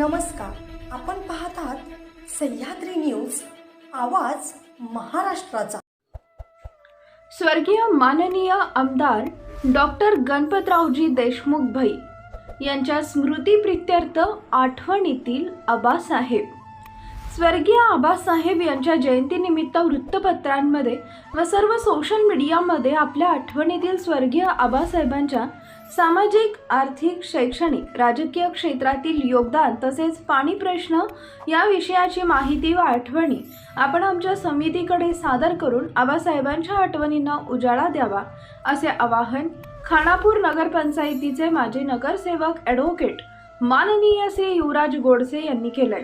नमस्कार. आपण पाहतात सह्याद्री न्यूज आवाज महाराष्ट्राचा. स्वर्गीय माननीय आमदार डॉक्टर गणपतरावजी देशमुख भई यांच्या स्मृतीप्रित्यर्थ आठवणीतील आबासाहेब. स्वर्गीय आबासाहेब यांच्या जयंतीनिमित्त वृत्तपत्रांमध्ये व सर्व सोशल मीडियामध्ये आपल्या आठवणीतील स्वर्गीय आबासाहेबांच्या सामाजिक आर्थिक शैक्षणिक राजकीय क्षेत्रातील योगदान तसेच पाणी प्रश्न या विषयाची माहिती व आठवणी आपण आमच्या समितीकडे सादर करून आबासाहेबांच्या आठवणींना उजाळा द्यावा असे आवाहन खानापूर नगरपंचायतीचे माजी नगरसेवक ॲडव्होकेट माननीय श्री युवराज गोडसे यांनी केलंय.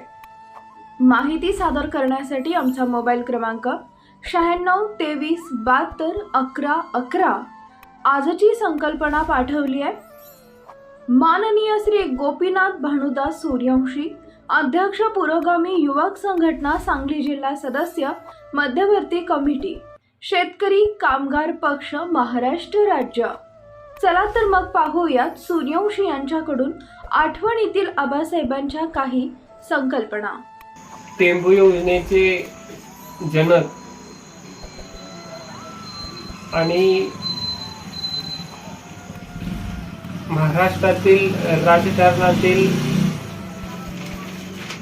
माहिती सादर करण्यासाठी आमचा मोबाईल क्रमांक शहाण्णव तेवीस बहात्तर अकरा अकरा आजची संकल्पना पाठवली आहे. माननीय श्री गोपीनाथ भानुदास सूर्यवंशी अध्यक्ष पुरोगामी युवक संघटना सांगली जिल्हा सदस्य मध्यवर्ती कमिटी शेतकरी कामगार पक्ष महाराष्ट्र राज्य. चला तर मग पाहूयात सूर्यवंशी यांच्याकडून आठवणीतील आबासाहेबांच्या काही संकल्पना. टेंबू योजनेचे जनक आणि महाराष्ट्रातील राजकारणातील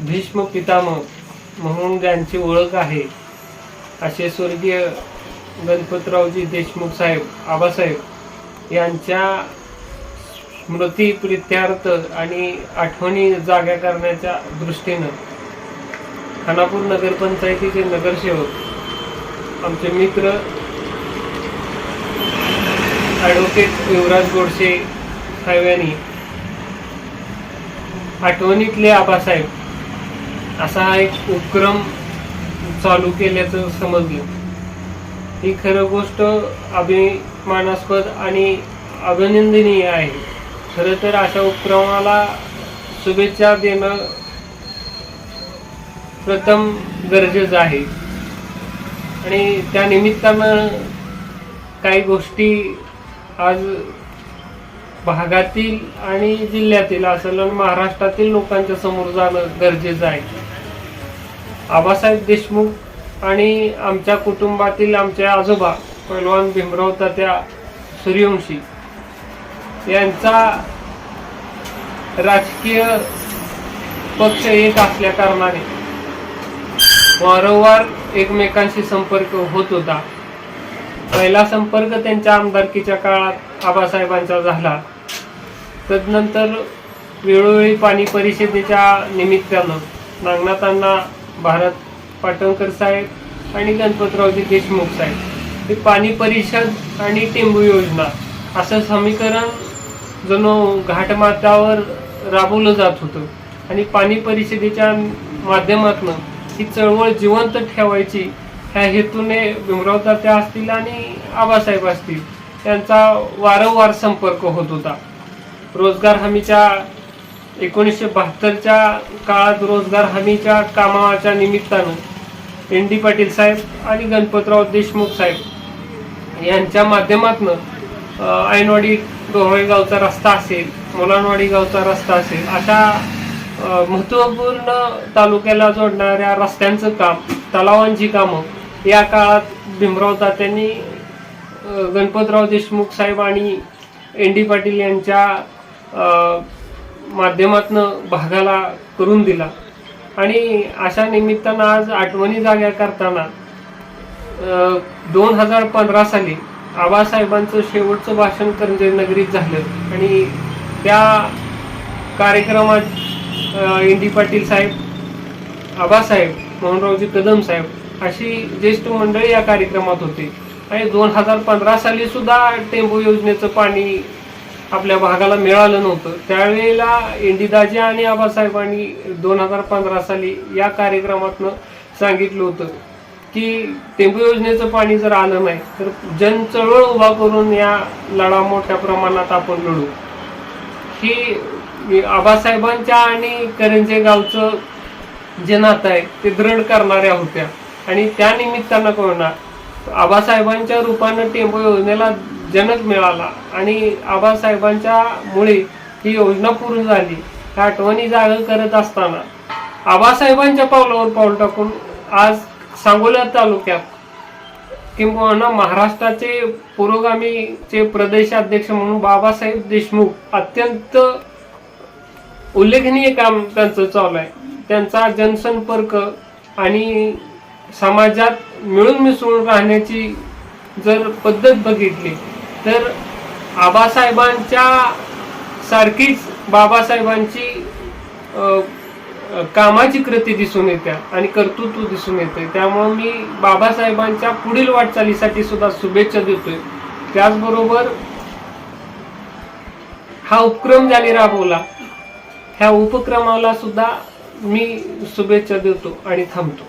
भीष्म पितामह म्हणून ज्यांची ओळख आहे असे स्वर्गीय गणपतरावजी देशमुख साहेब आबासाहेब यांच्या स्मृती प्रित्यार्थ आणि आठवणी जाग्या करण्याच्या दृष्टीनं खानापूर नगरपंचायतीचे नगरसेवक आमचे मित्र ॲडव्होकेट युवराज गोडसे साहेब आठवणीतले आबासाहेब असा हा एक उपक्रम चालू केल्याचं समजलं. ही खरं गोष्ट अभिमानास्पद आणि अभिनंदनीय आहे. खरं तर अशा उपक्रमाला शुभेच्छा देणं प्रथम गरजेचं आहे. आणि त्या निमित्तानं काही गोष्टी आज भागातील आणि जिल्ह्यातील असं महाराष्ट्रातील लोकांच्या समोर जाणं गरजेचं आहे. आबासाहेब देशमुख आणि आमच्या कुटुंबातील आमच्या आजोबा पैलवान भीमराव तात्या सूर्यवंशी यांचा राजकीय पक्ष एक असल्या कारणाने वारंवार एकमेकांशी संपर्क होत होता. पहिला संपर्क त्यांच्या आमदारकीच्या काळात आबासाहेबांचा झाला. तदनंतर वेळोवेळी पाणी परिषदेच्या निमित्तानं नागनाथांना भारत पाटणकर साहेब आणि गणपतरावजी देशमुख साहेब हे पाणी परिषद आणि टेंबू योजना असं समीकरण जणू घाटमाथ्यावर राबवलं जात होतं. आणि पाणी परिषदेच्या माध्यमातून ही चळवळ जिवंत ठेवायची ह्या हेतूने भीमराव तात्या असतील आणि आबासाहेब असतील त्यांचा वारंवार संपर्क होत होता. रोजगार हमीच्या एकोणीसशे बहात्तरच्या काळात रोजगार हमीच्या कामाच्या निमित्तानं एन डी पाटील साहेब आणि गणपतराव देशमुख साहेब यांच्या माध्यमातून ऐनवाडी डोहळे गावचा रस्ता असेल मुलांवाडी गावचा रस्ता असेल अशा महत्त्वपूर्ण तालुक्याला जोडणाऱ्या रस्त्यांचं काम तलावांची कामं या काळात भीमराव तात्यांनी गणपतराव देशमुख साहेब आणि एन डी पाटील यांच्या माध्यमातनं भागाला करून दिला. आणि अशा निमित्तानं आज आठवणी जाग्या करताना दोन हजार पंधरा साली आबासाहेबांचं शेवटचं भाषण करंजे नगरीत झालं. आणि त्या कार्यक्रमात एन डी पाटील साहेब आबासाहेब मोहनरावजी कदम साहेब अशी ज्येष्ठ मंडळी या कार्यक्रमात होती. आणि दोन हजार पंधरा साली सुद्धा टेम्पो योजनेचं पाणी आपल्या भागाला मिळालं नव्हतं. त्यावेळेला इंडिदाजी आणि आबासाहेबांनी दोन हजार पंधरा साली या कार्यक्रमातनं सांगितलं होतं की टेंबू योजनेचं पाणी जर आलं नाही तर जन चळवळ उभा करून या लढा मोठ्या प्रमाणात आपण लढू. ही आबासाहेबांच्या आणि करंजे गावचं जे नातं आहे ते दृढ करणाऱ्या होत्या. आणि त्या निमित्तानं कोणा आबासाहेबांच्या रूपानं टेंबू योजनेला जनक मिळाला. आणि आबासाहेबांच्या मुळे ही योजना पूर्ण झाली. ह्या आठवणी जाग करत असताना आबासाहेबांच्या पावलावर पाऊल टाकून आज सांगोला तालुक्यात किंबहुना महाराष्ट्राचे पुरोगामीचे प्रदेशाध्यक्ष म्हणून बाबासाहेब देशमुख अत्यंत उल्लेखनीय काम त्यांचं चालू आहे. त्यांचा जनसंपर्क आणि समाजात मिळून मिसळून राहण्याची जर पद्धत बघितली तर आबासाहेबांच्या सारखीच बाबासाहेबांची कामाची कृती दिसून येत्या आणि कर्तृत्व दिसून येते. त्यामुळे मी बाबासाहेबांच्या पुढील वाटचालीसाठी सुद्धा शुभेच्छा देतोय. त्याचबरोबर हा उपक्रम ज्याने राबवला ह्या उपक्रमाला सुद्धा मी शुभेच्छा देतो आणि थांबतो.